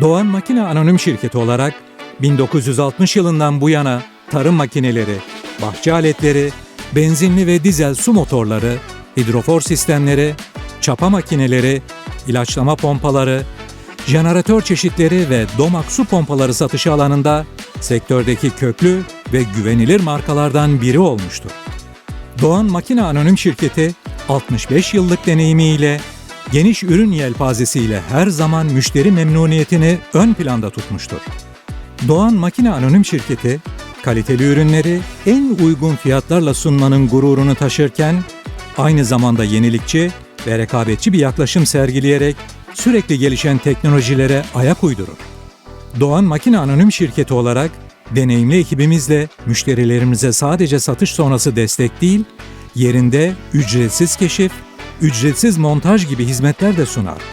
Doğan Makine Anonim Şirketi olarak 1960 yılından bu yana tarım makineleri, bahçe aletleri, benzinli ve dizel su motorları, hidrofor sistemleri, çapa makineleri, ilaçlama pompaları, jeneratör çeşitleri ve domak su pompaları satışı alanında sektördeki köklü ve güvenilir markalardan biri olmuştur. Doğan Makine Anonim Şirketi 65 yıllık deneyimiyle geniş ürün yelpazesiyle her zaman müşteri memnuniyetini ön planda tutmuştur. Doğan Makine Anonim Şirketi, kaliteli ürünleri en uygun fiyatlarla sunmanın gururunu taşırken, aynı zamanda yenilikçi ve rekabetçi bir yaklaşım sergileyerek sürekli gelişen teknolojilere ayak uydurur. Doğan Makine Anonim Şirketi olarak deneyimli ekibimizle müşterilerimize sadece satış sonrası destek değil, yerinde ücretsiz keşif, ücretsiz montaj gibi hizmetler de sunar.